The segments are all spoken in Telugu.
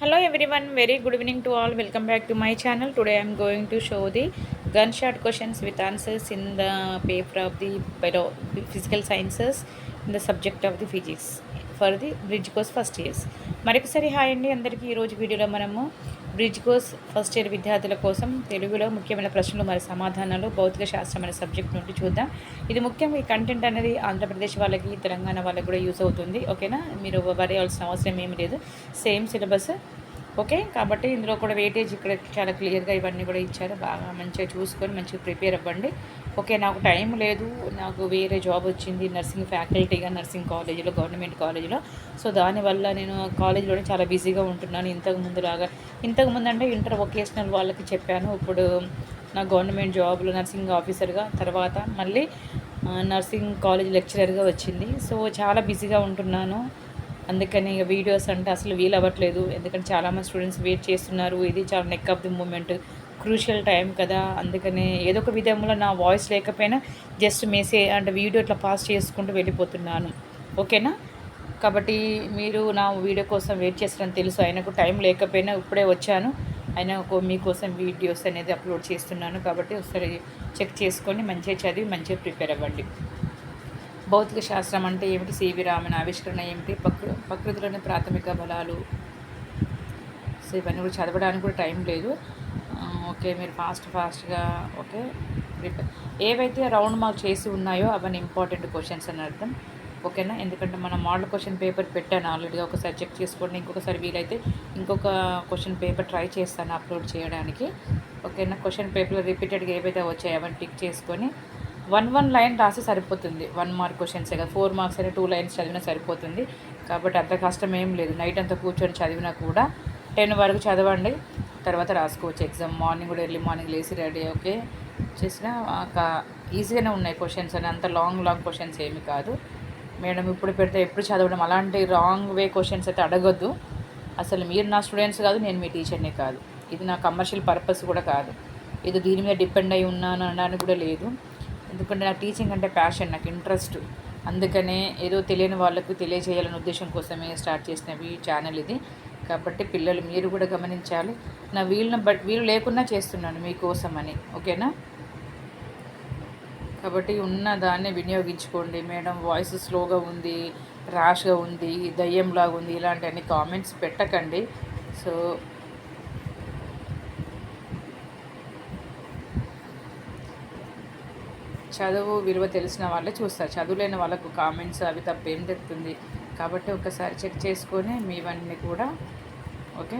Hello everyone very good evening to all welcome back to my channel today I'm going to show the gun short questions with answers in the paper of the bio physical sciences in the subject of the physics for the bridge course first years మరొకసారి హాయ్ అండి. అందరికీ ఈరోజు వీడియోలో మనము బ్రిడ్జ్ కోర్స్ ఫస్ట్ ఇయర్ విద్యార్థుల కోసం తెలుగులో ముఖ్యమైన ప్రశ్నలు మరి సమాధానాలు భౌతిక శాస్త్రం అనే సబ్జెక్ట్ నుండి చూద్దాం. ఇది ముఖ్యం ఈ కంటెంట్ అనేది ఆంధ్రప్రదేశ్ వాళ్ళకి తెలంగాణ వాళ్ళకి కూడా యూస్ అవుతుంది. ఓకేనా మీరు వరి అవసరం ఏమి లేదు. సేమ్ సిలబస్ ఓకే కాబట్టి ఇందులో కూడా వెయిటేజ్ ఇక్కడ చాలా క్లియర్గా ఇవన్నీ కూడా ఇచ్చారు. బాగా మంచిగా చూసుకొని మంచిగా ప్రిపేర్ అవ్వండి. ఓకే నాకు టైం లేదు నాకు వేరే జాబ్ వచ్చింది నర్సింగ్ ఫ్యాకల్టీగా నర్సింగ్ కాలేజీలో గవర్నమెంట్ కాలేజీలో. సో దానివల్ల నేను కాలేజీలోనే చాలా బిజీగా ఉంటున్నాను. ఇంతకు ముందులాగా ఇంతకు ముందు అంటే ఇంటర్ వొకేషనల్ వాళ్ళకి చెప్పాను. ఇప్పుడు నా గవర్నమెంట్ జాబ్లో నర్సింగ్ ఆఫీసర్గా తర్వాత మళ్ళీ నర్సింగ్ కాలేజ్ లెక్చరర్గా వచ్చింది. సో చాలా బిజీగా ఉంటున్నాను. అందుకని వీడియోస్ అంటే అసలు వీలు అవ్వట్లేదు ఎందుకంటే చాలామంది స్టూడెంట్స్ వెయిట్ చేస్తున్నారు. ఇది చాలా neck of the moment crucial time కదా అందుకనే ఏదో ఒక విధంలో నా వాయిస్ లేకపోయినా జస్ట్ మెసేజ్ అంటే వీడియో ఇట్లా పాస్ చేసుకుంటూ వెళ్ళిపోతున్నాను. ఓకేనా? కాబట్టి మీరు నా వీడియో కోసం వెయిట్ చేస్తారని తెలుసు. ఆయనకు టైం లేకపోయినా ఇప్పుడే వచ్చాను. ఆయన మీకోసం వీడియోస్ అనేది అప్లోడ్ చేస్తున్నాను కాబట్టి ఒకసారి చెక్ చేసుకొని మంచిగా చదివి మంచిగా ప్రిపేర్ అవ్వండి. భౌతిక శాస్త్రం అంటే ఏమిటి? సివి రామన్ ఆవిష్కరణ ఏమిటి? ప్రకృ ప్రకృతిలోని ప్రాథమిక బలాలు సో ఇవన్నీ కూడా చదవడానికి కూడా టైం లేదు. ఓకే మీరు ఫాస్ట్ ఫాస్ట్గా ఓకే ప్రిపేర్. ఏవైతే రౌండ్ మార్క్ చేసి ఉన్నాయో అవన్నీ ఇంపార్టెంట్ క్వశ్చన్స్ అని అర్థం. ఓకేనా? ఎందుకంటే మనం మోడల్ క్వశ్చన్ పేపర్ పెట్టాను ఆల్రెడీగా ఒకసారి చెక్ చేసుకోండి ఇంకొకసారి వీలైతే ఇంకొక క్వశ్చన్ పేపర్ ట్రై చేస్తాను అప్లోడ్ చేయడానికి. ఓకేనా? క్వశ్చన్ పేపర్లో రిపీటెడ్గా ఏవైతే వచ్చాయో అవన్నీ టిక్ చేసుకొని వన్ వన్ లైన్ రాసి సరిపోతుంది. వన్ మార్క్ క్వశ్చన్స్ కదా ఫోర్ మార్క్స్ అయినా టూ లైన్స్ చదివినా సరిపోతుంది. కాబట్టి అంత కష్టం ఏం లేదు. నైట్ అంతా కూర్చొని చదివినా కూడా టెన్ వరకు చదవండి. తర్వాత రాసుకోవచ్చు ఎగ్జామ్. మార్నింగ్ కూడా ఎర్లీ మార్నింగ్ లేచి రెడీ ఓకే. చేసిన ఈజీగానే ఉన్నాయి క్వశ్చన్స్ అని. అంత లాంగ్ లాంగ్ క్వశ్చన్స్ ఏమి కాదు. మేడం ఇప్పుడు పెడితే ఎప్పుడు చదవడం? అలాంటి రాంగ్ వే క్వశ్చన్స్ అయితే అడగద్దు. అసలు మీరు నా స్టూడెంట్స్ కాదు నేను మీ టీచర్ని కాదు. ఇది నా కమర్షియల్ పర్పస్ కూడా కాదు. ఇది దీని మీద డిపెండ్ అయి ఉన్నాను అనడానికి కూడా లేదు. ఎందుకంటే నా టీచింగ్ అంటే ప్యాషన్ నాకు ఇంట్రెస్ట్. అందుకనే ఏదో తెలియని వాళ్ళకు తెలియజేయాలనే ఉద్దేశం కోసమే స్టార్ట్ చేసినవి ఛానల్ ఇది. కాబట్టి పిల్లలు మీరు కూడా గమనించాలి. నా వీళ్ళని బట్ వీళ్ళు లేకున్నా చేస్తున్నాను మీకోసం అని ఓకేనా? కాబట్టి ఉన్న దాన్ని వినియోగించుకోండి. మేడం వాయిస్ స్లోగా ఉంది ర్యాష్గా ఉంది దయ్యంలాగా ఉంది ఇలాంటి అన్ని కామెంట్స్ పెట్టకండి. సో చదువు విలువ తెలిసిన వాళ్ళే చూస్తారు. చదువులేని వాళ్ళకు కామెంట్స్ అవి తప్ప ఏం తెస్తుంది కాబట్టి ఒకసారి చెక్ చేసుకొని మీవన్నీ కూడా ఓకే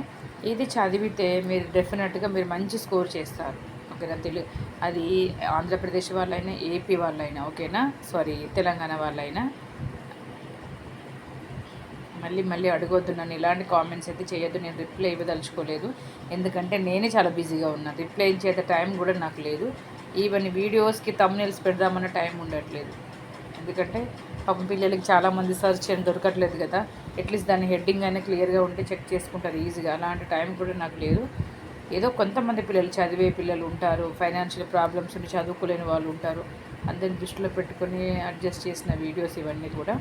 ఇది చదివితే మీరు డెఫినెట్గా మీరు మంచి స్కోర్ చేస్తారు. ఓకేనా? తెలుగు అది ఆంధ్రప్రదేశ్ వాళ్ళైనా ఏపీ వాళ్ళైనా ఓకేనా? సారీ తెలంగాణ వాళ్ళైనా. మళ్ళీ మళ్ళీ అడగొద్దు నన్ను. ఇలాంటి కామెంట్స్ అయితే చేయొద్దు. నేను రిప్లై ఇవ్వదలుచుకోలేదు. ఎందుకంటే నేనే చాలా బిజీగా ఉన్నాను రిప్లై చేసే టైం కూడా నాకు లేదు. ఈవెన్ వీడియోస్కి తమ్నేల్స్ పెడదామన్న టైం ఉండట్లేదు. ఎందుకంటే పాపం పిల్లలకి చాలామంది సర్చ్ చేయడం దొరకట్లేదు కదా. అట్లీస్ట్ దాని హెడ్డింగ్ అయినా క్లియర్గా ఉంటే చెక్ చేసుకుంటారు ఈజీగా అలాంటి టైం కూడా నాకు లేదు. ఏదో కొంతమంది పిల్లలు చదివే పిల్లలు ఉంటారు. ఫైనాన్షియల్ ప్రాబ్లమ్స్ ఉండి చదువుకోలేని వాళ్ళు ఉంటారు. అందరిని దృష్టిలో పెట్టుకొని అడ్జస్ట్ చేసిన వీడియోస్ ఇవన్నీ కూడా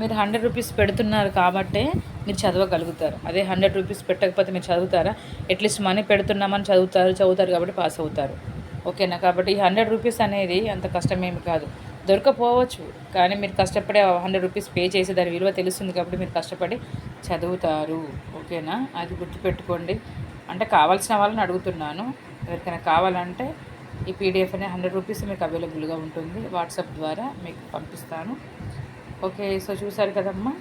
మీరు హండ్రెడ్ రూపీస్ పెడుతున్నారు కాబట్టే మీరు చదవగలుగుతారు. అదే హండ్రెడ్ రూపీస్ పెట్టకపోతే మీరు చదువుతారా? అట్లీస్ట్ మనీ పెడుతున్నామని చదువుతారు చదువుతారు కాబట్టి పాస్ అవుతారు. ఓకేనా? కాబట్టి ఈ హండ్రెడ్ రూపీస్ అనేది అంత కష్టమేమి కాదు. దొరకపోవచ్చు కానీ మీరు కష్టపడి హండ్రెడ్ రూపీస్ పే చేసి దాని విలువ తెలుస్తుంది కాబట్టి మీరు కష్టపడి చదువుతారు. ఓకేనా? అది గుర్తుపెట్టుకోండి. అంటే కావాల్సిన వాళ్ళని అడుగుతున్నాను. ఎవరికైనా కావాలంటే ఈ పీడిఎఫ్ అనే హండ్రెడ్ రూపీస్ మీకు అవైలబుల్గా ఉంటుంది. వాట్సాప్ ద్వారా మీకు పంపిస్తాను. ఓకే సో చూసారు కదమ్మా?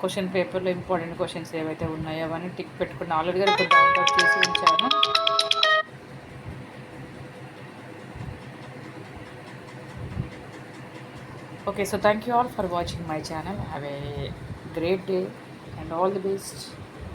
క్వశ్చన్ పేపర్లో ఇంపార్టెంట్ క్వశ్చన్స్ ఏవైతే ఉన్నాయో అవన్నీ టిక్ పెట్టుకుని ఆల్రెడీగా ఇప్పుడు డౌన్లోడ్ చేసి ఉంచాను. Okay so thank you all for watching my channel have a great day and all the best